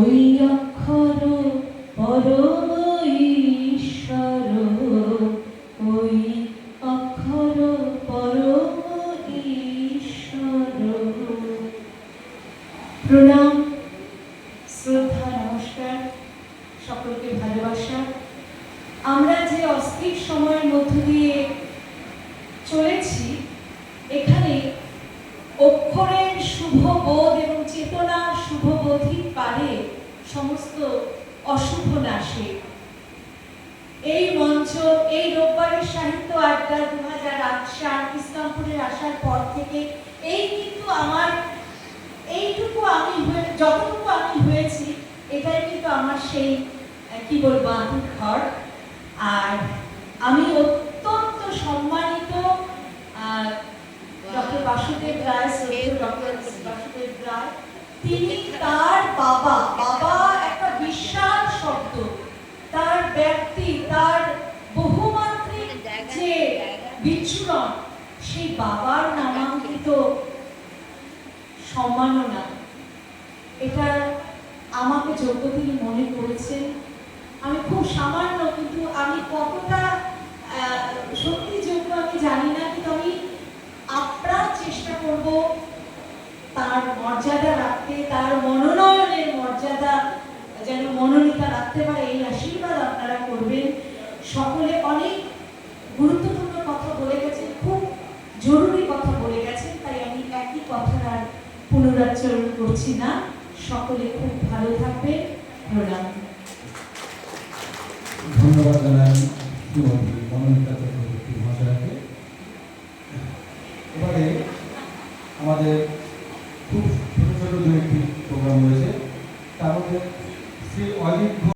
ওই অক্ষর ওই অক্ষর পর প্রণাম, শ্রদ্ধা সকলকে ভালোবাসা। আমরা যে অস্থির সময়ের মধ্য দিয়ে চলেছি, এখানে অক্ষরের শুভ বোধ এবং চেতনা বোধির পারে সমস্ত অশুভ নাশে। এই মঞ্চ, এই রোববারের সাহিত্য আড্ডা দু হাজার আট সাল ইসলামপুরে আসার পর থেকে এই কিন্তু আমার, এইটুকু আমি যতটুকু আমি হয়েছি, এটাই কিন্তু আমার সেই, কি বলব আন্তরিক ঘর। আর আমি অত্যন্ত সম্মানিত ডক্টর বাসুদেব রায় ডক্টর বাসুদেব রায়, তিনি তার বাবা বাবা একটা বিশাল শব্দ। তার ব্যক্তি, তার বহুমাত্রিক যে বিচ্ছুরণ, সেই বাবার নামাঙ্কিত সম্মাননা। এটা আমাকে যোগ্য তিনি মনে করেছেন আমি খুব সামান্য, কিন্তু আমি কতটা সত্যি যোগ্য আমি জানি না কিন্তু আমি আপ্রাণ চেষ্টা করব তার মর্যাদা রাখতে, তার মনোনয়নের মর্যাদা যেন মনোনীতা রাখতে পারে, এই আশীর্বাদ আপনারা করবেন। সকলে অনেক গুরুত্বপূর্ণ কথা বলে গেছেন, খুব জরুরি কথা বলে গেছেন, তাই আমি একই কথা আর পুনরাচরণ করছি না। সকলে খুব ভালো থাকবেন। প্রণাম। ধন্যবাদ জানাই মনোনীতা এবারে আমাদের খুব ছোট ছোট দু একটি প্রোগ্রাম রয়েছে। তার মধ্যে শ্রী অজিত